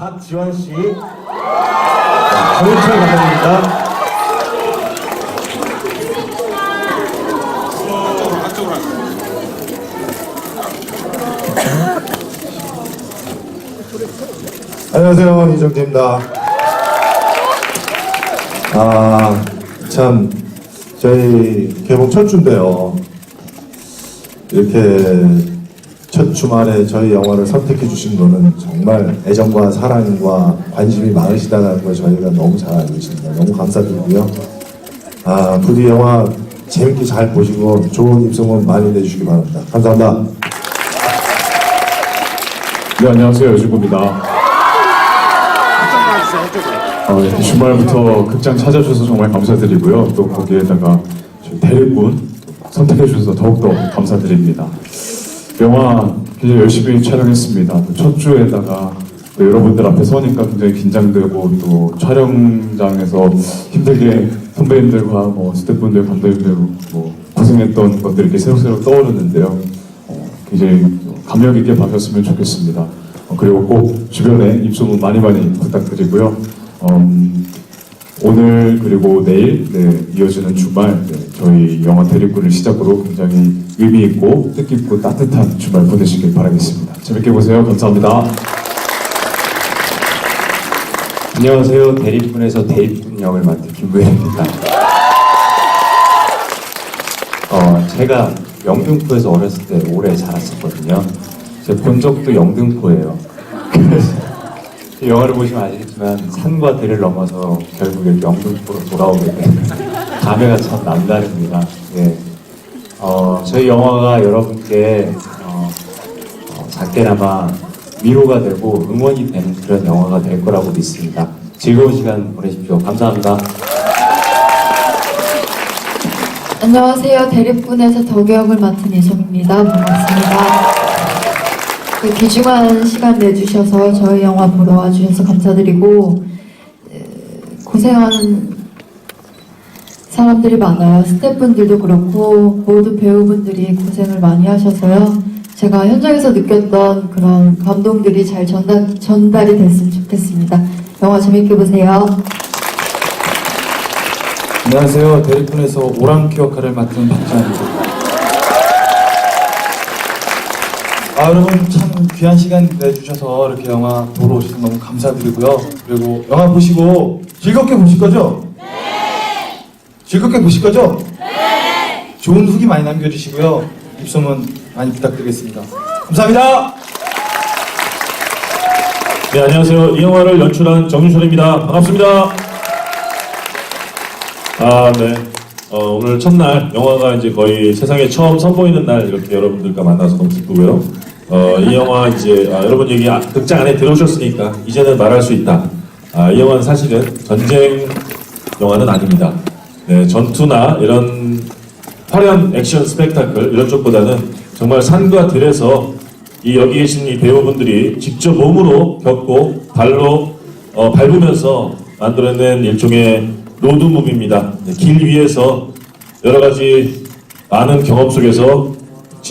박지원 씨. 정인철 감독입니다. 안녕하세요 이정재입니다. 아 참 저희 개봉 첫 주인데요. 이렇게 첫 주말에 저희 영화를 선택해 주신 거는 정말 애정과 사랑과 관심이 많으시다는 걸 저희가 너무 잘 알고 있습니다. 너무 감사드리고요. 아 부디 영화 재밌게 잘 보시고 좋은 입소문 많이 내주시기 바랍니다. 감사합니다. 네, 안녕하세요. 여주구입니다. 어, 이렇게 주말부터 극장 찾아주셔서 정말 감사드리고요. 또 거기에다가 대리분 선택해 주셔서 더욱더 감사드립니다. 영화 굉장히 열심히 촬영했습니다. 또첫 주에다가 또 여러분들 앞에 서니까 굉장히 긴장되고 또 촬영장에서 힘들게 선배님들과 뭐 스태프분들, 감독님들 뭐 고생했던 것들이 이렇게 새록새록 떠오르는데요. 어, 굉장히 감명 있게 봐주셨으면 좋겠습니다. 어, 그리고 꼭 주변에 입소문 많이 많이 부탁드리고요. 음, 오늘 그리고 내일 네, 이어지는 주말 네, 저희 영화 대립군을 시작으로 굉장히 의미 있고 뜻깊고 따뜻한 주말 보내시길 바라겠습니다. 재밌게 보세요. 감사합니다. 안녕하세요. 대립군에서 대립군 역을 맡은 김부현입니다. 어, 제가 영등포에서 어렸을 때 오래 자랐었거든요. 제가 본 적도 영등포예요. 이 영화를 보시면 아시겠지만 산과 들을 넘어서 결국에 영등포로 돌아오게 된 감회가 참 남다릅니다. 예. 어, 저희 영화가 여러분께 어, 어, 작게나마 위로가 되고 응원이 되는 그런 영화가 될 거라고 믿습니다. 즐거운 시간 보내십시오. 감사합니다. 안녕하세요. 대립군에서 덕역을 맡은 이솜입니다. 반갑습니다. 그 귀중한 시간 내주셔서 저희 영화 보러 와주셔서 감사드리고 에, 고생하는 사람들이 많아요. 스태프분들도 그렇고 모든 배우분들이 고생을 많이 하셔서요. 제가 현장에서 느꼈던 그런 감동들이 잘 전달, 전달이 됐으면 좋겠습니다. 영화 재밌게 보세요. 안녕하세요. 대리분에서 오랑캐 역할을 맡은 박찬입니다. 아 여러분 참 귀한 시간 내주셔서 이렇게 영화 보러 오셔서 너무 감사드리고요. 그리고 영화 보시고 즐겁게 보실 거죠? 네. 즐겁게 보실 거죠? 네. 좋은 후기 많이 남겨주시고요. 입소문 많이 부탁드리겠습니다. 감사합니다. 네, 안녕하세요. 이 영화를 연출한 정윤철입니다. 반갑습니다. 아, 네. 어, 오늘 첫날, 영화가 이제 거의 세상에 처음 선보이는 날 이렇게 여러분들과 만나서 너무 기쁘고요. 어, 이 영화 이제, 아, 여러분 여기 아- 극장 안에 들어오셨으니까 이제는 말할 수 있다. 아, 이 영화는 사실은 전쟁 영화는 아닙니다. 네, 전투나 이런 화려한 액션 스펙타클 이런 쪽보다는 정말 산과 들에서 이 여기 계신 이 배우분들이 직접 몸으로 겪고 발로 어, 밟으면서 만들어낸 일종의 로드무비입니다. 네, 길 위에서 여러 가지 많은 경험 속에서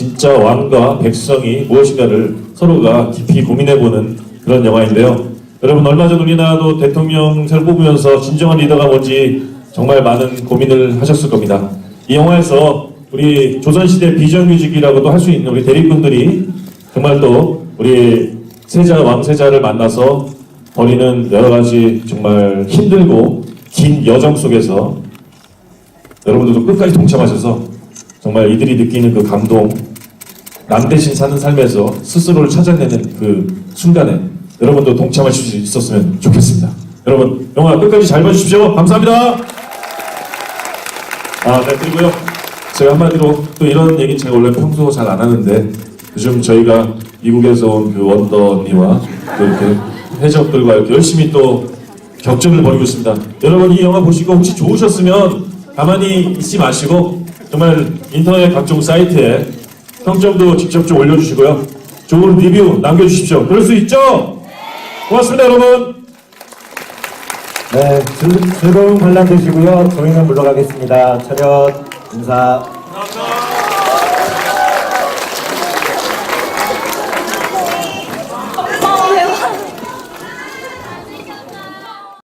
진짜 왕과 백성이 무엇인가를 서로가 깊이 고민해보는 그런 영화인데요. 여러분 얼마 전 우리나라도 대통령 새로 뽑으면서 진정한 리더가 뭔지 정말 많은 고민을 하셨을 겁니다. 이 영화에서 우리 조선시대 비정규직이라고도 할 수 있는 우리 대립군들이 정말 또 우리 세자 왕세자를 만나서 벌이는 여러 가지 정말 힘들고 긴 여정 속에서 여러분들도 끝까지 동참하셔서 정말 이들이 느끼는 그 감동 남 대신 사는 삶에서 스스로를 찾아내는 그 순간에 여러분도 동참하실 수 있었으면 좋겠습니다. 여러분 영화 끝까지 잘 봐주십시오. 감사합니다. 아, 네, 그리고요. 제가 한마디로 또 이런 얘기 제가 원래 평소 잘 안 하는데 요즘 저희가 미국에서 온 그 원더 언니와 또 이렇게 해적들과 이렇게 열심히 또 격전을 벌이고 있습니다. 여러분 이 영화 보시고 혹시 좋으셨으면 가만히 있지 마시고 정말 인터넷 각종 사이트에 평점도 직접 좀 올려주시고요. 좋은 리뷰 남겨주십시오. 그럴 수 있죠? 고맙습니다, 여러분. 네, 즐, 즐거운 관람 되시고요. 저희는 물러가겠습니다. 차렷 인사.